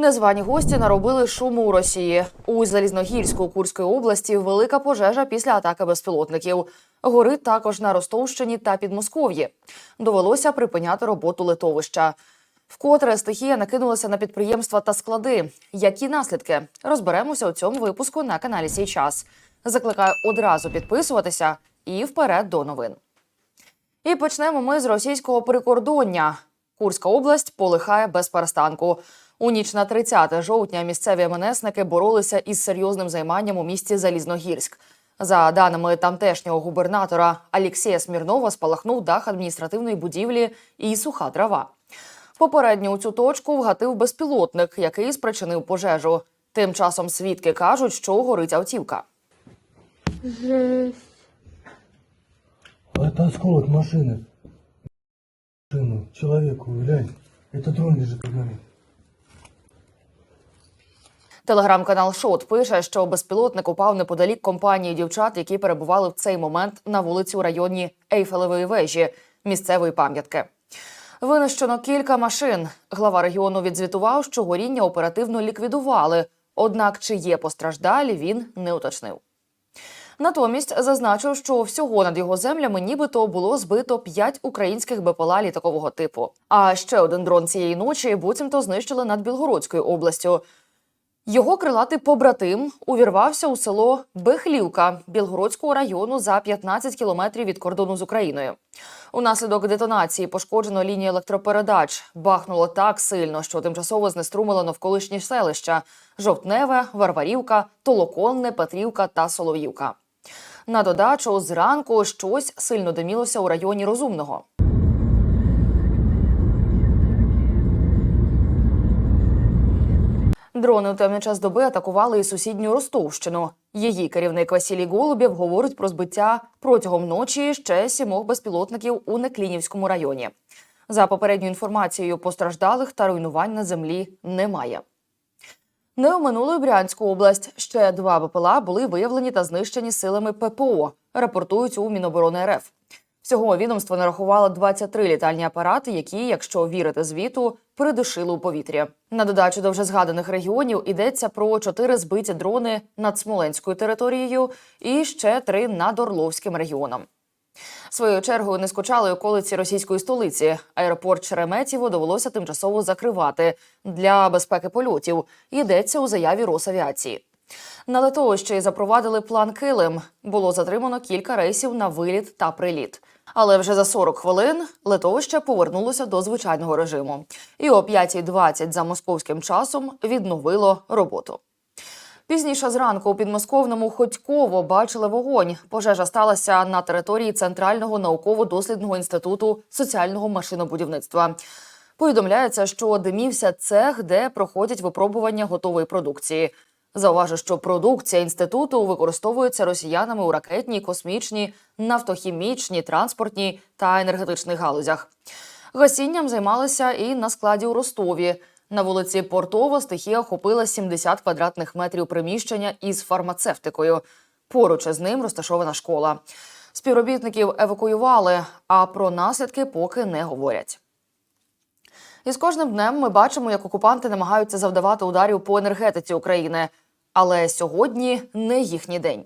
Незвані гості наробили шуму у Росії. У Залізногірську Курської області велика пожежа після атаки безпілотників. Горить також на Ростовщині та Підмосков'ї. Довелося припиняти роботу литовища. Вкотре стихія накинулася на підприємства та склади. Які наслідки? Розберемося у цьому випуску на каналі Сій час. Закликаю одразу підписуватися і вперед до новин. І почнемо ми з російського прикордоння. Курська область полихає без перестанку. У ніч на 30 жовтня місцеві МНСники боролися із серйозним займанням у місті Залізногірськ. За даними тамтешнього губернатора Алєксія Смірнова, спалахнув дах адміністративної будівлі і суха трава. Попередньо у цю точку вгатив безпілотник, який спричинив пожежу. Тим часом свідки кажуть, що горить автівка. Жесть. А Это осколок машины. Машину. Человеку, глянь. Это дрон лежит под нами. Телеграм-канал Шот пише, що безпілотник упав неподалік компанії дівчат, які перебували в цей момент на вулиці у районі Ейфелевої вежі місцевої пам'ятки. Винищено кілька машин. Глава регіону відзвітував, що горіння оперативно ліквідували. Однак, чи є постраждалі, він не уточнив. Натомість зазначив, що всього над його землями нібито було збито п'ять українських БПЛА літакового типу. А ще один дрон цієї ночі буцімто знищили над Білгородською областю. Його крилатий побратим увірвався у село Бехлівка Білгородського району за 15 кілометрів від кордону з Україною. Унаслідок детонації пошкоджено лінію електропередач. Бахнуло так сильно, що тимчасово знеструмило навколишні селища: Жовтневе, Варварівка, Толоконне, Петрівка та Солов'ївка. На додачу зранку щось сильно димілося у районі Розумного. Дрони у темний час доби атакували і сусідню Ростовщину. Її керівник Василій Голубєв говорить про збиття протягом ночі ще сімох безпілотників у Неклінівському районі. За попередньою інформацією, постраждалих та руйнувань на землі немає. Не оминули Брянську область. Ще два БПЛА були виявлені та знищені силами ППО, рапортують у Міноборони РФ. Всього відомство нарахувало 23 літальні апарати, які, якщо вірити звіту, передушили у повітря. На додачу до вже згаданих регіонів йдеться про чотири збиті дрони над Смоленською територією і ще три над Орловським регіоном. Своєю чергою не скучали околиці російської столиці. Аеропорт Шереметєво довелося тимчасово закривати для безпеки польотів. Йдеться у заяві Росавіації. На литовищі запровадили план Килим. Було затримано кілька рейсів на виліт та приліт. Але вже за 40 хвилин литовище повернулося до звичайного режиму. І о 5.20 за московським часом відновило роботу. Пізніше зранку у підмосковному Ходьково бачили вогонь. Пожежа сталася на території Центрального науково-дослідного інституту соціального машинобудівництва. Повідомляється, що димівся цех, де проходять випробування готової продукції. Зауважу, що продукція інституту використовується росіянами у ракетній, космічній, нафтохімічній, транспортній та енергетичних галузях. Гасінням займалися і на складі у Ростові. На вулиці Портова стихія охопила 70 квадратних метрів приміщення із фармацевтикою. Поруч із ним розташована школа. Співробітників евакуювали, а про наслідки поки не говорять. І з кожним днем ми бачимо, як окупанти намагаються завдавати ударів по енергетиці України. Але сьогодні не їхній день.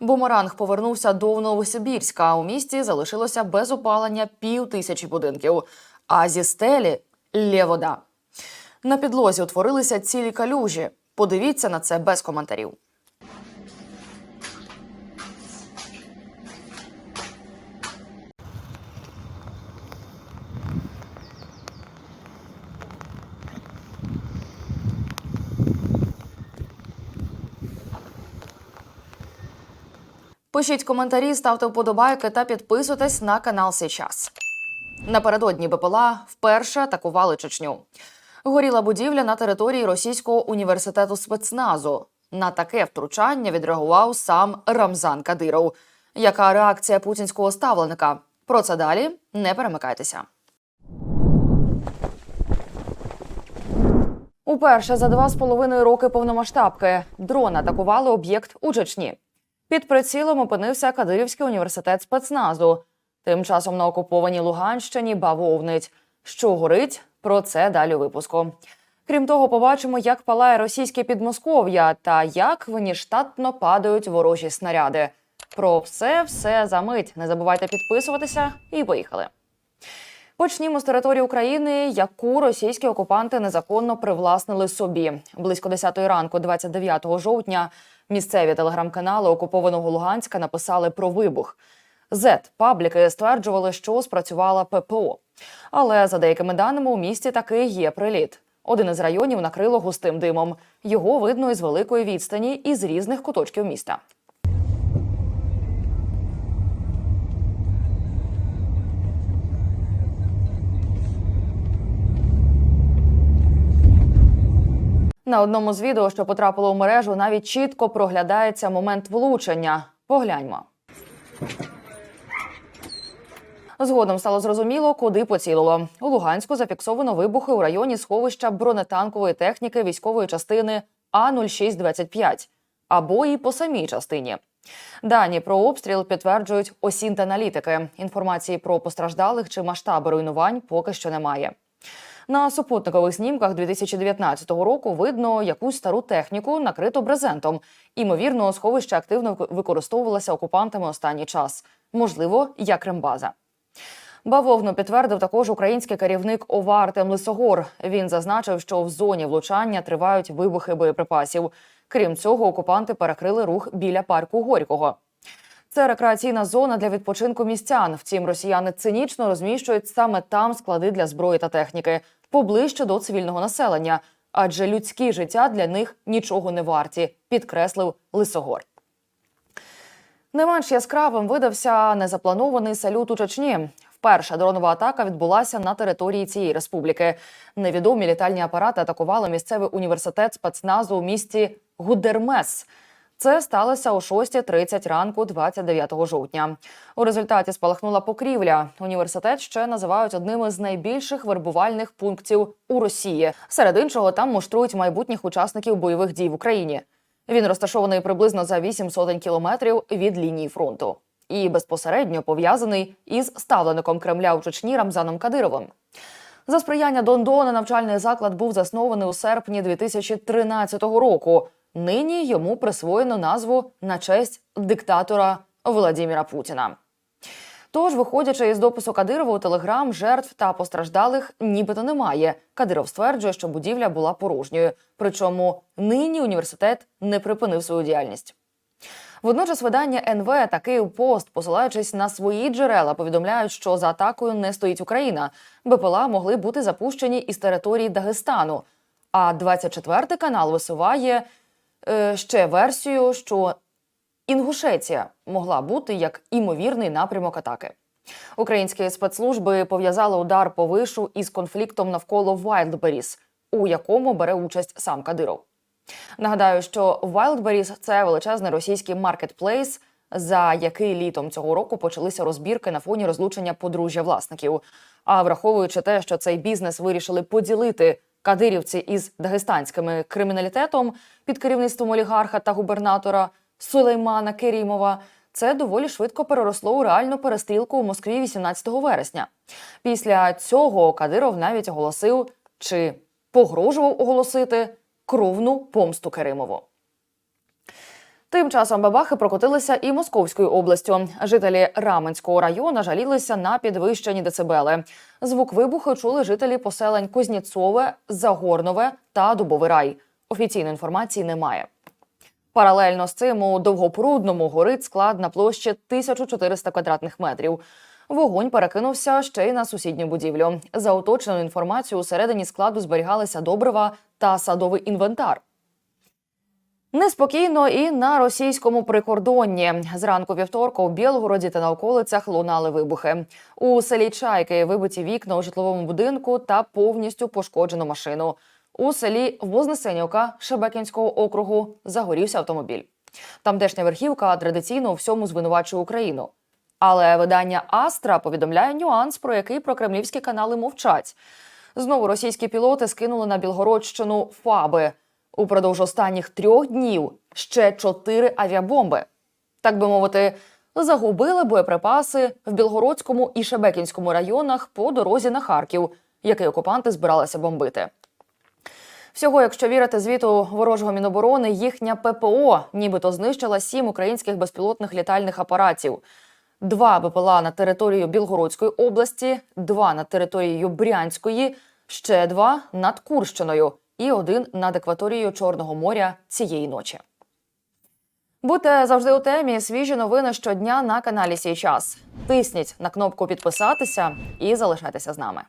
Бумеранг повернувся до Новосибірська. а У місті залишилося без опалення пів тисячі будинків. А зі стелі лє вода. На підлозі утворилися цілі калюжі. Подивіться на це без коментарів. Пишіть коментарі, ставте вподобайки та підписуйтесь на канал Сейчас. Напередодні БПЛА вперше атакували Чечню. Горіла будівля на території Російського університету спецназу. На таке втручання відреагував сам Рамзан Кадиров. Яка реакція путінського ставленика? Про це далі не перемикайтеся. Уперше за два з половиною роки повномасштабки дрон атакували об'єкт у Чечні. Під прицілом опинився Кадирівський університет спецназу. Тим часом на окупованій Луганщині бавовнить. Що горить? Про це далі випуску. Крім того, побачимо, як палає російське підмосков'я та як внештатно падають ворожі снаряди. Про все все за мить. Не забувайте підписуватися і поїхали. Почнімо з території України, яку російські окупанти незаконно привласнили собі. Близько 10 ранку, 29 жовтня, місцеві телеграм-канали окупованого Луганська написали про вибух. Зет пабліки стверджували, що спрацювала ППО. Але за деякими даними у місті таки є приліт. Один із районів накрило густим димом. Його видно із великої відстані і з різних куточків міста. На одному з відео, що потрапило у мережу, навіть чітко проглядається момент влучення. Погляньмо. Згодом стало зрозуміло, куди поцілило. У Луганську зафіксовано вибухи у районі сховища бронетанкової техніки військової частини А-0625 або і по самій частині. Дані про обстріл підтверджують осінт-аналітики. Інформації про постраждалих чи масштаби руйнувань поки що немає. На супутникових знімках 2019 року видно якусь стару техніку, накриту брезентом. Імовірно, сховище активно використовувалося окупантами останній час, можливо, як рембаза. Бавовну підтвердив також український керівник ОВА Артем Лисогор. Він зазначив, що в зоні влучання тривають вибухи боєприпасів. Крім цього, окупанти перекрили рух біля парку Горького. Це рекреаційна зона для відпочинку містян. Втім, росіяни цинічно розміщують саме там склади для зброї та техніки, поближче до цивільного населення, адже людські життя для них нічого не варті, підкреслив Лисогор. Не менш яскравим видався незапланований салют у Чечні. Вперше дронова атака відбулася на території цієї республіки. Невідомі літальні апарати атакували місцевий університет спецназу у місті Гудермес. Це сталося о 6.30 ранку 29 жовтня. У результаті спалахнула покрівля. Університет ще називають одним із найбільших вербувальних пунктів у Росії. Серед іншого там муштрують майбутніх учасників бойових дій в Україні. Він розташований приблизно за 8 сотень кілометрів від лінії фронту і безпосередньо пов'язаний із ставлеником Кремля у Чечні Рамзаном Кадировим. За сприяння Дондона навчальний заклад був заснований у серпні 2013 року. Нині йому присвоєно назву на честь диктатора Володимира Путіна. Тож, виходячи із допису Кадирова у телеграм, жертв та постраждалих нібито немає. Кадиров стверджує, що будівля була порожньою. Причому нині університет не припинив свою діяльність. Водночас видання НВ та Київпост, посилаючись на свої джерела, повідомляють, що за атакою не стоїть Україна. БПЛА могли бути запущені із території Дагестану. А 24 канал висуває ще версію, що Інгушеція могла бути як імовірний напрямок атаки. Українські спецслужби пов'язали удар по вишу із конфліктом навколо Вайлдберіс, у якому бере участь сам Кадиров. Нагадаю, що Wildberries – це величезний російський маркетплейс, за який літом цього року почалися розбірки на фоні розлучення подружжя власників. А враховуючи те, що цей бізнес вирішили поділити кадирівці із дагестанським криміналітетом під керівництвом олігарха та губернатора Сулеймана Керімова, це доволі швидко переросло у реальну перестрілку у Москві 18 вересня. Після цього Кадиров навіть оголосив чи погрожував оголосити кровну помсту Керимову. Тим часом бабахи прокотилися і Московською областю. Жителі Раменського району жалілися на підвищені децибели. Звук вибуху чули жителі поселень Кузнєцове, Загорнове та Дубовий рай. Офіційної інформації немає. Паралельно з цим у Довгопрудному горить склад на площі 1400 квадратних метрів. Вогонь перекинувся ще й на сусідню будівлю. За уточненою інформацією, усередині складу зберігалися добрива та садовий інвентар. Неспокійно і на російському прикордонні. Зранку вівторка у Білгороді та на околицях лунали вибухи. У селі Чайки вибиті вікна у житловому будинку та повністю пошкоджену машину. У селі Вознесенівка Шебекінського округу загорівся автомобіль. Тамтешня верхівка традиційно у всьому звинувачує Україну. Але видання Астра повідомляє нюанс, про який прокремлівські канали мовчать. Знову російські пілоти скинули на Білгородщину ФАБи. Упродовж останніх трьох днів ще чотири авіабомби. Так би мовити, загубили боєприпаси в Білгородському і Шебекінському районах по дорозі на Харків, який окупанти збиралися бомбити. Всього, якщо вірити звіту ворожого міноборони, їхня ППО нібито знищила сім українських безпілотних літальних апаратів. Два БПЛА на територію Білгородської області, два на територію Брянської, ще два над Курщиною і один над екваторією Чорного моря цієї ночі. Будьте завжди у темі. Свіжі новини щодня на каналі Сій час. Тисніть на кнопку підписатися і залишайтеся з нами.